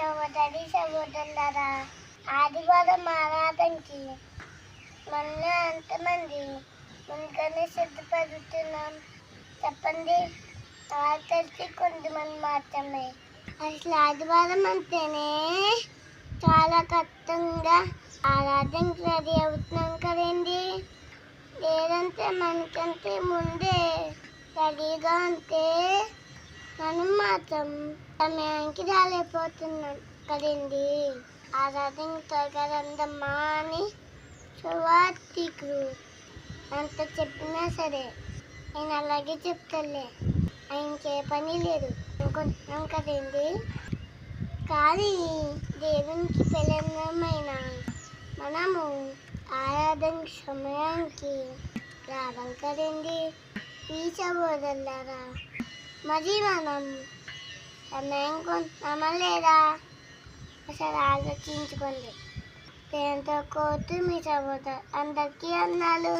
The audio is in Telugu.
సోదరి సహోదరులారా ఆదివారం ఆరాధనకి మొన్న ఎంతమంది ముందుగానే సిద్ధపడుతున్నాం. చెప్పండి నాకు తెలిసి కొంతమంది మాత్రమే. అసలు ఆదివారం అంటేనే చాలా కష్టంగా ఆరాధనకి రెడీ అవుతున్నాం కదండి. లేదంటే మనకంటే ముందే రెడీగా ఉంటే మాత్రం సమయానికి రాలేకపోతున్నాం కదండి. ఆరాధన త్వరగా రందమ్మా అని సువార్థికులు అంత చెప్పినా సరే నేను అలాగే చెప్తాలే. ఇంకే పని లేదు. అనుకుంటున్నాం కదండి. కానీ దేవునికి పిల్లమైన మనము ఆరాధన సమయానికి రావాలి కదండి. ఈ సహోదరులారా మరి మనం సమయం కొంటున్నామా లేదా అసలు ఆలోచించుకోండి. పేరుతో కోతు మీ చదువుతారు అందరికీ అన్నాలు.